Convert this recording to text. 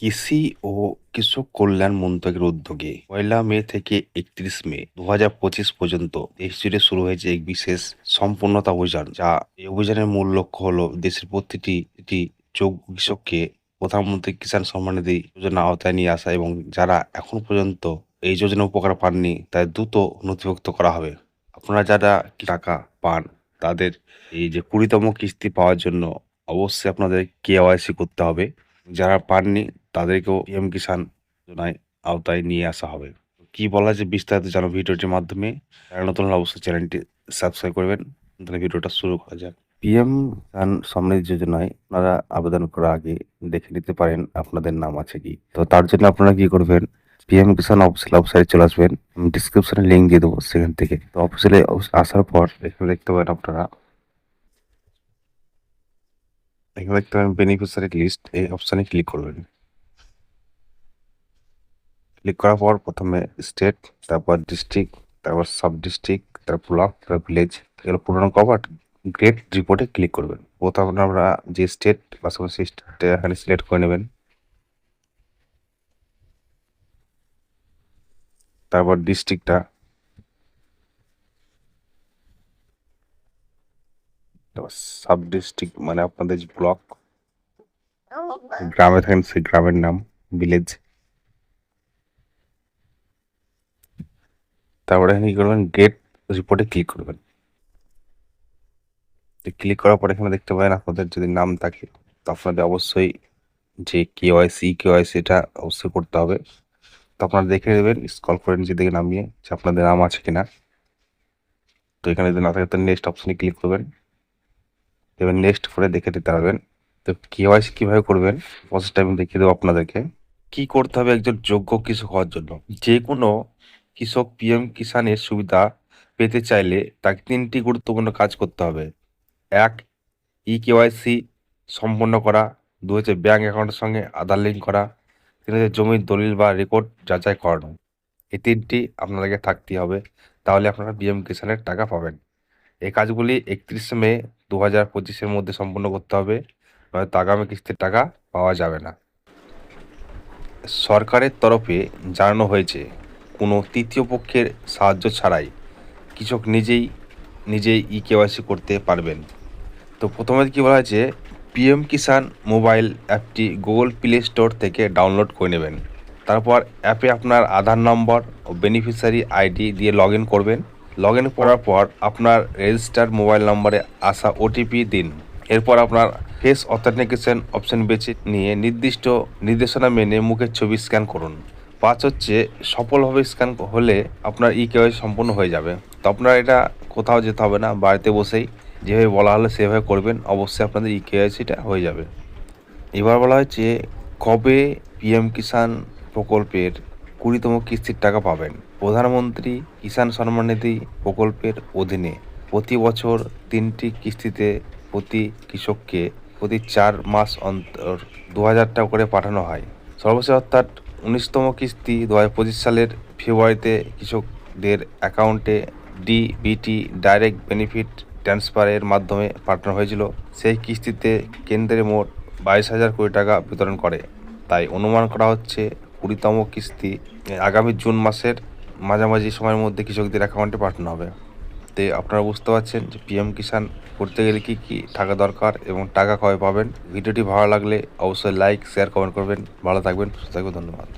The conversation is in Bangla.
কৃষি ও কৃষক কল্যাণ মন্ত্রকের উদ্যোগে পয়লা মে থেকে একত্রিশ মে দু হাজার পঁচিশ পর্যন্ত দেশ জুড়ে শুরু হয়েছে এক বিশেষ সম্পূর্ণতা অভিযান, যা এই অভিযানের মূল লক্ষ্য হলো দেশের প্রতিটি একটি যোগ্য কৃষককে প্রধানমন্ত্রী কিষাণ সম্মান নিধি যোজনা আওতায় নিয়ে আসা এবং যারা এখন পর্যন্ত এই যোজনা উপকার পাননি তাদের দ্রুত নথিভুক্ত করা হবে। আপনারা যারা টাকা পান তাদের এই যে কুড়িতম কিস্তি পাওয়ার জন্য অবশ্যই আপনাদের কেওয়াইসি করতে হবে। যারা পাননি, তাদেরকেও পিএম কিষাণ যোজনায় আওতায় নিয়ে আসা হবে। কি বলা যে বিস্তারিত জানো ভিডিওটির মাধ্যমে। নতুন অবশ্যই চ্যানেলটি সাবস্ক্রাইব করবেন। তাহলে ভিডিওটা শুরু করা যাক। পিএম কিষাণ সমৃদ্ধি যোজনায় আপনারা আবেদন করার আগে দেখে নিতে পারেন আপনাদের নাম আছে কি। তো তার জন্য আপনারা কি করবেন, পিএম কিষাণ অফিসিয়াল ওয়েবসাইটে চলে আসবেন। আমি ডিসক্রিপশনে লিঙ্ক দিয়ে দেবো সেখান থেকে। তো অফিসিয়ালে আসার পর এখানে দেখতে পাবেন আপনারা এখানে দেখতে পাবেন বেনিফিশিয়ারি লিস্ট এই অপশানে ক্লিক করবেন। ক্লিক করার পর প্রথমে স্টেট তারপর ডিস্ট্রিক্ট তারপর সাব ডিস্ট্রিক্ট তারপর ব্লক তারপর ভিলেজ এগুলো পুরোনো কভার গ্রেট রিপোর্টে ক্লিক করবেন। প্রথমে আমরা যে স্টেট সেই স্টেটটা এখানে সিলেক্ট করে নেবেন। তারপর ডিস্ট্রিক্টটা সাব ডিস্ট্রিক্ট মানে আপনাদের যে ব্লক গ্রামে থাকেন সেই গ্রামের নাম ভিলেজ তারপরে এখানে কি করবেন? গেট রিপোর্টে ক্লিক করবেন। ক্লিক করার পর এখানে দেখতে পাবেন আপনাদের যদি নাম থাকে তো আপনাদের অবশ্যই যে কেওয়াইসি কেওয়াইসি এটা অবশ্যই করতে হবে। তো আপনারা দেখে নেবেন স্কল করে নিচে দিকে নামিয়ে যে আপনাদের নাম আছে কিনা। তো এখানে যদি না থাকে তো নেক্সট অপশনে ক্লিক করবেন। এবার নেক্সট করে দেখে দিতে পারবেন। তো কেওয়াইসি কীভাবে করবেন প্রসেসটা আমি দেখিয়ে দেবো আপনাদেরকে। কি করতে হবে একজন যোগ্য কৃষক হওয়ার জন্য? যে কোনো কৃষক পিএম কিষানের সুবিধা পেতে চাইলে তাকে তিনটি গুরুত্বপূর্ণ কাজ করতে হবে। এক ই কেওয়াইসি সম্পন্ন করা। দু হচ্ছে ব্যাঙ্ক অ্যাকাউন্টের সঙ্গে আধার লিঙ্ক করা। তিন হচ্ছে জমির দলিল বা রেকর্ড যাচাই করানো। এই তিনটি আপনাদেরকে থাকতে হবে। তাহলে আপনারা পিএম কিষানের টাকা পাবেন। এই কাজগুলি একত্রিশে মে দু হাজার পঁচিশের মধ্যে সম্পন্ন করতে হবে। নয়তো আগামী কিস্তির টাকা পাওয়া যাবে না। সরকারের তরফে জানানো হয়েছে, কোনো তৃতীয় পক্ষের সাহায্য ছাড়াই কৃষক নিজেই নিজেই ই কেওয়াইসি করতে পারবেন। তো প্রথমে কী বলা হয়েছে, পিএম কিষাণ মোবাইল অ্যাপটি গুগল প্লে স্টোর থেকে ডাউনলোড করে নেবেন। তারপর অ্যাপে আপনার আধার নম্বর ও বেনিফিশিয়ারি আইডি দিয়ে লগ করবেন। লগ ইন করার পর আপনার রেজিস্টার মোবাইল নম্বরে আসা ওটিপি দিন। এরপর আপনার ফেস অথেন্টিকেশন অপশন বেছে নিয়ে নির্দিষ্ট নির্দেশনা মেনে মুখের ছবি স্ক্যান করুন। পাঁচ হচ্ছে, সফলভাবে স্ক্যান হলে আপনার ই কেওয়াইসি সম্পূর্ণ হয়ে যাবে। তো আপনার এটা কোথাও যেতে হবে না, বাড়িতে বসেই যেভাবে বলা হলো সেভাবে করবেন, অবশ্যই আপনাদের ই কেওয়াইসিটা হয়ে যাবে। এবার বলা হয়েছে কবে পিএম কিষাণ প্রকল্পের কুড়িতম কিস্তির টাকা পাবেন। প্রধানমন্ত্রী কিষাণ সম্মান নিধি প্রকল্পের অধীনে প্রতি বছর তিনটি কিস্তিতে প্রতি কৃষককে প্রতি চার মাস অন্তর দু হাজার টাকা করে পাঠানো হয়। সর্বশেষ অর্থাৎ উনিশতম কিস্তি দু হাজার পঁচিশ সালের ফেব্রুয়ারিতে কৃষকদের অ্যাকাউন্টে ডিবিটি ডাইরেক্ট বেনিফিট ট্রান্সফারের মাধ্যমে পাঠানো হয়েছিল। সেই কিস্তিতে কেন্দ্রে মোট বাইশ হাজার কোটি টাকা বিতরণ করে। তাই অনুমান করা হচ্ছে কুড়িতম কিস্তি। আগামী জুন মাসের মাঝামাঝি সময়ের মধ্যে কৃষকদের অ্যাকাউন্টে পাঠানো হবে। তো আপনারা বুঝতে পারছেন যে পিএম কিষাণ করতে গেলে কী কী টাকা দরকার এবং টাকা কবে পাবেন। ভিডিওটি ভালো লাগলে অবশ্যই লাইক শেয়ার কমেন্ট করবেন। ভালো থাকবেন, সুস্থ থাকবেন, ধন্যবাদ।